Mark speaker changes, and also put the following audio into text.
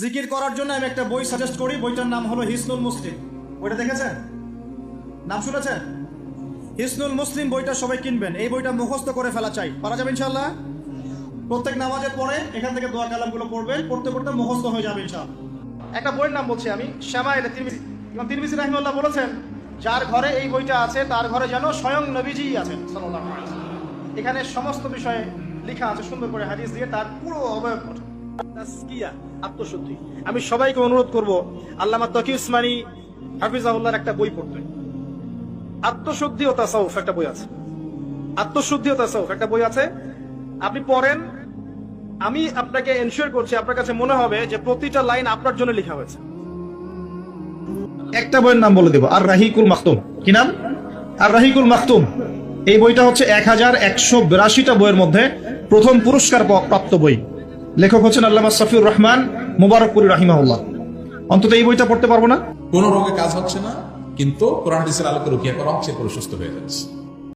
Speaker 1: জিকির করার জন্য আমি একটা বই সাজেস্ট করি। বইটার নাম হলো হিসনুল মুসলিম। বইটা দেখেছেন? নাম শুনেছেন? হিসনুল মুসলিম বইটা সবাই কিনবেন। এই বইটা মুখস্থ করে ফেলা চাই। পারা যাবে ইনশাল্লাহ প্রত্যেক নামাজের পরে এখান থেকে দোয়া কালামগুলো পড়বেন। পড়তে পড়তে মুখস্থ হয়ে যাবে ইনশাল্লাহ একটা বইয়ের নাম বলছি আমি শ্যামা এলে তিরমিজি। ইমাম তিরমিজি রাহিমাল্লাহ বলেছেন, যার ঘরে এই বইটা আছে, তার ঘরে যেন স্বয়ং নবীজি আছেন। ওয়াসাল্লাম। এখানে সমস্ত বিষয়ে লেখা আছে, সুন্দর করে হাদিস দিয়ে তার পুরো অবয়ব গঠন। আমি সবাইকে অনুরোধ করব, আল্লামা তকি উসমানী হাফিজাহুল্লাহর একটা বই পড়তে আত্মশুদ্ধি ও তাসাউফ একটা বই আছে। আত্মশুদ্ধি ও তাসাউফ একটা বই আছে। আপনি পড়েন, আমি আপনাকে এনশিওর করছি, আপনার কাছে মনে হবে যে প্রতিটা লাইন আপনার জন্য লেখা হয়েছে। একটা বইয়ের নাম বলে দেব আর রাহিকুল মাখতুম। কি নাম? আর রাহিকুল মাখতুম। এই বইটা হচ্ছে এক হাজার একশো বিরাশিটা বইয়ের মধ্যে প্রথম পুরস্কার প্রাপ্ত বই। লেখক হচ্ছেন আল্লামা সফিউর রহমান মুবারকপুরি রাহিমাহুল্লাহ। অন্তত এই বইটা পড়তে পারব না?
Speaker 2: কোনো রোগে কাজ হচ্ছে না, কিন্তু কোরআন হাদিসের আলোকে রুকিয়া করা হচ্ছে সুস্থ হয়ে যাচ্ছে।